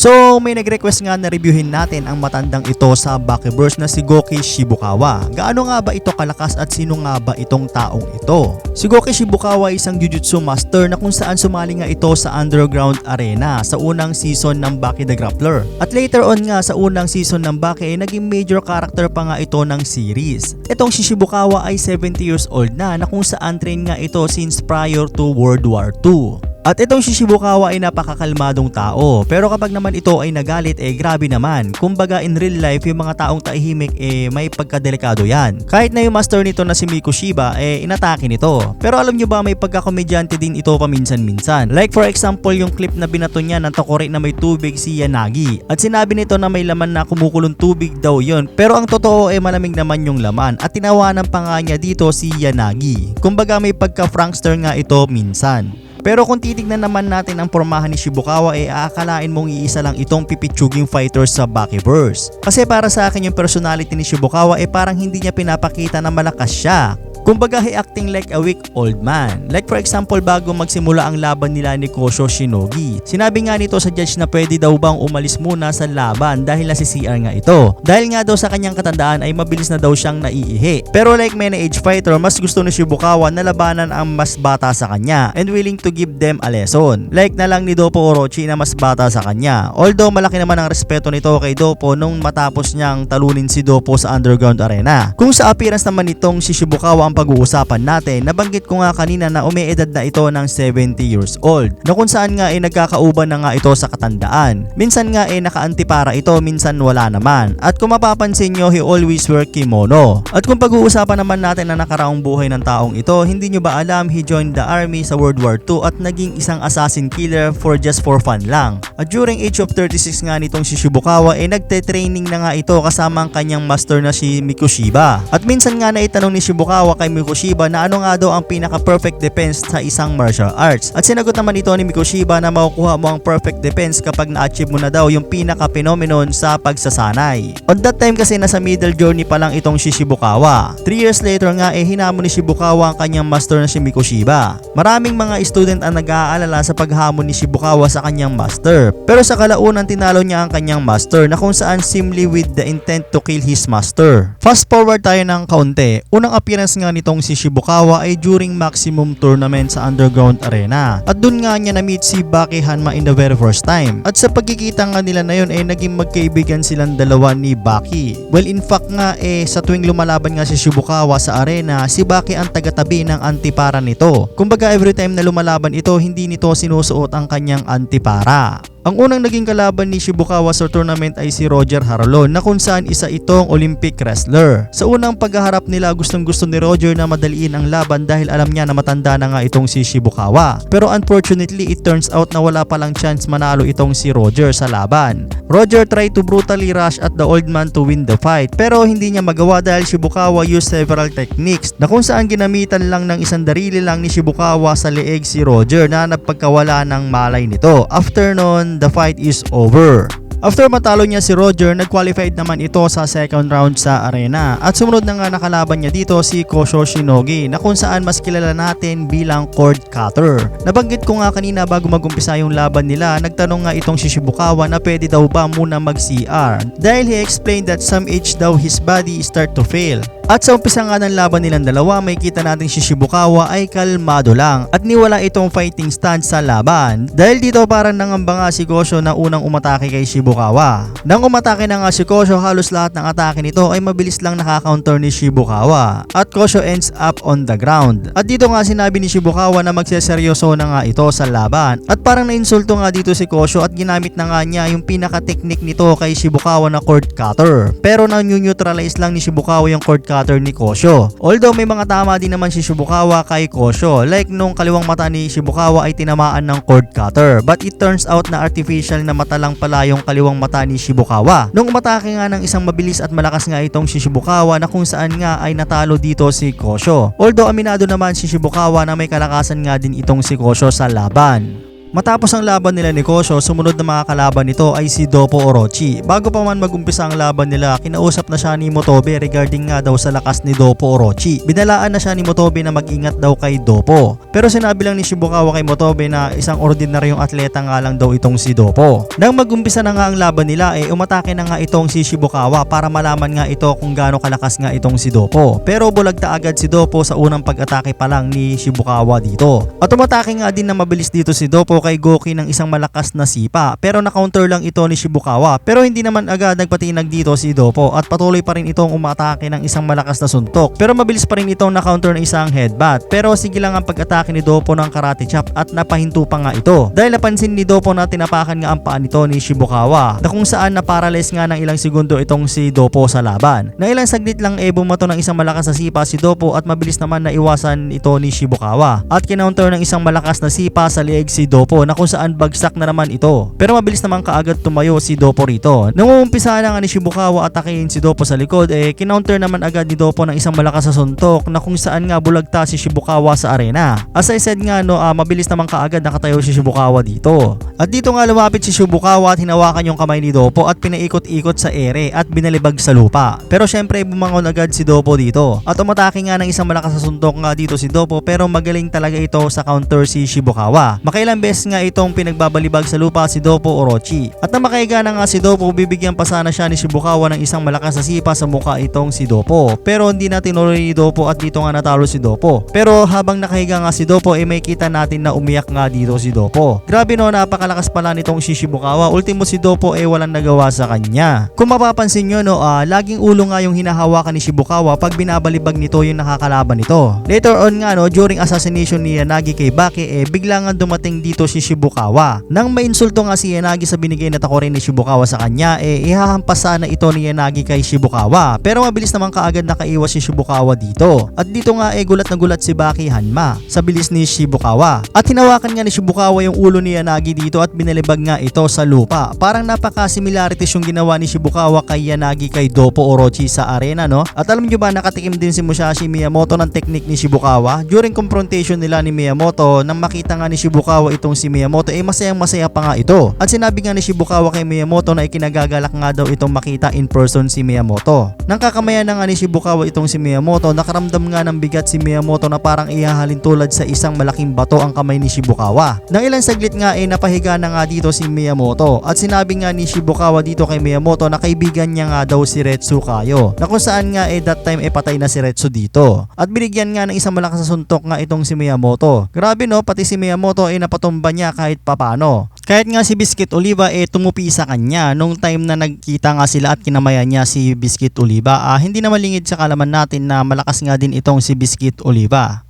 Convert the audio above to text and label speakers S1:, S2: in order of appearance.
S1: So may nag-request nga na reviewin natin ang matandang ito sa Buckyverse na si Goki Shibukawa. Gaano nga ba ito kalakas at sino nga ba itong taong ito? Si Goki Shibukawa ay isang jujutsu master na kung saan sumali nga ito sa Underground Arena sa unang season ng Baki the Grappler. At later on nga sa unang season ng Baki ay naging major character pa nga ito ng series. Itong si Shibukawa ay 70 years old na na kung saan train nga ito since prior to World War II. At itong si Shibukawa ay napakakalmadong tao. Pero kapag naman ito ay nagalit eh grabe naman. Kumbaga in real life yung mga taong tahimik eh may pagkadelikado yan. Kahit na yung master nito na si Miko Shiba eh inatake nito. Pero alam nyo ba may pagkakomedyante din ito paminsan-minsan. Like for example yung clip na binato niya ng tokore na may tubig si Yanagi. At sinabi nito na may laman na kumukulong tubig daw yon. Pero ang totoo eh malamig naman yung laman. At tinawanan pa nga niya dito si Yanagi. Kumbaga may pagka-frankster nga ito minsan. Pero kung titignan naman natin ang pormahan ni Shibukawa eh, aakalain mong iisa lang itong pipitsuging fighter sa Bakiverse. Kasi para sa akin yung personality ni Shibukawa eh, parang hindi niya pinapakita na malakas siya. Kumbaga he acting like a weak old man. Like for example bago magsimula ang laban nila ni Kosho Shinogi. Sinabi nga nito sa judge na pwede daw bang umalis muna sa laban dahil na si CR nga ito. Dahil nga daw sa kanyang katandaan ay mabilis na daw siyang naiihi. Pero like may na age fighter mas gusto ni Shibukawa na labanan ang mas bata sa kanya and willing to give them a lesson. Like na lang ni Dopo Orochi na mas bata sa kanya. Although malaki naman ang respeto nito kay Dopo nung matapos niyang talunin si Dopo sa Underground Arena. Kung sa appearance naman nitong si Shibukawa ang pag-uusapan natin, nabanggit ko nga kanina na umiedad na ito ng 70 years old na kung saan nga ay nagkakauban na nga ito sa katandaan. Minsan nga ay nakaantipara ito, minsan wala naman. At kung mapapansin nyo, he always wear kimono. At kung pag-uusapan naman natin na nakaraang buhay ng taong ito, hindi nyo ba alam he joined the army sa World War II at naging isang assassin killer for just for fun lang. At during age of 36 nga nitong si Shibukawa ay nagte-training na nga ito kasama ang kanyang master na si Mikushiba. At minsan nga na itanong ni Shibukawa kay Mikushiba na ano nga daw ang pinaka-perfect defense sa isang martial arts. At sinagot naman ito ni Mikushiba na makukuha mo ang perfect defense kapag na-achieve mo na daw yung pinaka-phenomenon sa pagsasanay. On that time kasi nasa middle journey pa lang itong si Shibukawa. 3 years later nga eh hinamon ni Shibukawa ang kanyang master na si Mikushiba. Maraming mga student ang nag-aalala sa paghamon ni Shibukawa sa kanyang master. Pero sa kalaunan tinalo niya ang kanyang master na kung saan simply with the intent to kill his master. Fast forward tayo ng kaunti. Unang appearance nga nitong si Shibukawa ay during maximum tournament sa Underground Arena. At dun nga niya na-meet si Baki Hanma in the very first time. At sa pagkikita nga nila na yun ay naging magkaibigan silang dalawa ni Baki. Well in fact nga eh sa tuwing lumalaban nga si Shibukawa sa arena, si Baki ang tagatabi ng antipara nito. Kumbaga every time na lumalaban ito, hindi nito sinusuot ang kanyang antipara. Ang unang naging kalaban ni Shibukawa sa tournament ay si Roger Harlon na kung saan isa itong Olympic wrestler. Sa unang paghaharap nila gustong gusto ni Roger na madaliin ang laban dahil alam niya na matanda na nga itong si Shibukawa. Pero unfortunately it turns out na wala palang chance manalo itong si Roger sa laban. Roger tried to brutally rush at the old man to win the fight pero hindi niya magawa dahil Shibukawa used several techniques na kung saan ginamitan lang ng isang darili lang ni Shibukawa sa leeg si Roger na nagpagkawala ng malay nito. After nun, the fight is over. After matalo niya si Roger, nag-qualified naman ito sa second round sa arena. At sumunod na nga nakalaban niya dito si Kosho Shinogi na kung saan mas kilala natin bilang cord cutter. Nabanggit ko nga kanina bago magumpisa yung laban nila, nagtanong nga itong si Shibukawa na pwede daw ba muna mag-CR. Dahil he explained that some age daw his body start to fail. At sa umpisa nga ng laban nilang dalawa, may kita natin si Shibukawa ay kalmado lang at niwala itong fighting stance sa laban. Dahil dito parang nangamba nga si Kosho na unang umatake kay Shibukawa. Nang umatake na nga si Kosho, halos lahat ng atake nito ay mabilis lang nakaka-counter ni Shibukawa. At Kosho ends up on the ground. At dito nga sinabi ni Shibukawa na magseseryoso na nga ito sa laban. At parang nainsulto nga dito si Kosho at ginamit na nga niya yung pinaka-technique nito kay Shibukawa na cord cutter. Pero na-neutralize lang ni Shibukawa yung cord cutter cutter ni Kosho. Although may mga tama din naman si Shibukawa kay Kosho like nung kaliwang mata ni Shibukawa ay tinamaan ng cord cutter but it turns out na artificial na mata lang pala yung kaliwang mata ni Shibukawa. Nung umatake nga ng isang mabilis at malakas nga itong si Shibukawa na kung saan nga ay natalo dito si Kosho. Although aminado naman si Shibukawa na may kalakasan nga din itong si Kosho sa laban. Matapos ang laban nila ni Kosho, sumunod na mga kalaban nito ay si Dopo Orochi. Bago pa man magumpisa ang laban nila, kinausap na siya ni Motobe regarding nga daw sa lakas ni Dopo Orochi. Binalaan na siya ni Motobe na mag-ingat daw kay Dopo. Pero sinabi lang ni Shibukawa kay Motobe na isang ordinaryong atleta nga lang daw itong si Dopo. Nang magumpisa na nga ang laban nila, eh umatake na nga itong si Shibukawa para malaman nga ito kung gaano kalakas nga itong si Dopo. Pero bulagta agad si Dopo sa unang pag-atake pa lang ni Shibukawa dito. At umatake nga din na mabilis dito si Dopo kay Goki ng isang malakas na sipa. Pero na-counter lang ito ni Shibukawa. Pero hindi naman agad nagpatinag dito si Dopo at patuloy pa rin itong umatake ng isang malakas na suntok. Pero mabilis pa rin itong na-counter ng isang headbutt. Pero sige lang ang pag-atake ni Dopo ng karate chop at napahinto pa nga ito. Dahil napansin ni Dopo na tinapakan nga ang paa nito ni Shibukawa na kung saan na-paralyze nga ng ilang segundo itong si Dopo sa laban. Na ilang saglit lang eh bumato ng isang malakas na sipa si Dopo at mabilis naman na iwasan ito ni Shibukawa. At kinounter ng isang malakas na sipa sa lieg si Dopo na kung saan bagsak na naman ito. Pero mabilis naman kaagad tumayo si Dopo rito. Nung uumpisa na nga ni Shibukawa atakihin si Dopo sa likod eh kinounter naman agad ni Dopo ng isang malakas na suntok na kung saan nga bulagta si Shibukawa sa arena. As I said nga no, ah, mabilis naman kaagad nakatayo si Shibukawa dito. At dito nga lumapit si Shibukawa at hinawakan yung kamay ni Dopo at pinaikot-ikot sa ere at binalibag sa lupa. Pero syempre bumangon agad si Dopo dito. At umatake nga ng isang malakas na suntok nga dito si Dopo pero magaling talaga ito sa counter si Shibukawa. Makailang beses nga itong pinagbabalibag sa lupa si Dopo Orochi. At na makaiga na nga si Dopo bibigyan pa sana siya ni Shibukawa ng isang malakas na sipa sa mukha itong si Dopo. Pero hindi na tinuloy ni Dopo at dito nga natalo si Dopo. Pero habang nakahiga nga si Dopo ay may kita natin na umiyak nga dito si Dopo. Grabe no napakalakas pala nitong si Shibukawa. Ultimo si Dopo ay walang nagawa sa kanya. Kung mapapansin nyo no, ah, laging ulo nga yung hinahawakan ni Shibukawa pag binabalibag nito yung nakakalaban nito. Later on nga no, during assassination ni Yanagi kay Baki eh bigla nga dumating dito si Shibukawa. Nang mainsulto nga si Yanagi sa binigay na takorin ni Shibukawa sa kanya eh ihahampas sana ito ni Yanagi kay Shibukawa. Pero mabilis naman kaagad nakaiwas si Shibukawa dito. At dito nga eh gulat na gulat si Baki Hanma sa bilis ni Shibukawa. At hinawakan nga ni Shibukawa yung ulo ni Yanagi dito at binalibag nga ito sa lupa. Parang napaka-similarities yung ginawa ni Shibukawa kay Yanagi kay Dopo Orochi sa arena no. At alam nyo ba nakatikim din si Musashi Miyamoto ng teknik ni Shibukawa during confrontation nila ni Miyamoto nang makita nga ni Shibukawa itong si Miyamoto eh masayang masaya pa nga ito. At sinabi nga ni Shibukawa kay Miyamoto na ikinagagalak nga daw itong makita in person si Miyamoto. Nang kakamayan na nga ni Shibukawa itong si Miyamoto, nakaramdam nga ng bigat si Miyamoto na parang ihahalin tulad sa isang malaking bato ang kamay ni Shibukawa. Nang ilang saglit nga eh napahiga na nga dito si Miyamoto at sinabi nga ni Shibukawa dito kay Miyamoto na kaibigan niya nga daw si Retsu Kayo na kung saan nga eh that time eh patay na si Retsu dito. At binigyan nga ng isang malakas na suntok nga itong si Miyamoto. Grabe no, pati si Miyamoto ay napatumba niya kahit papano. Kahit nga si Biscuit Oliva eh tumupi sa kanya nung time na nagkita nga sila at kinamayan niya si Biscuit Oliva. Ah, hindi naman lingid sa kalaman natin na malakas nga din itong si Biscuit Oliva.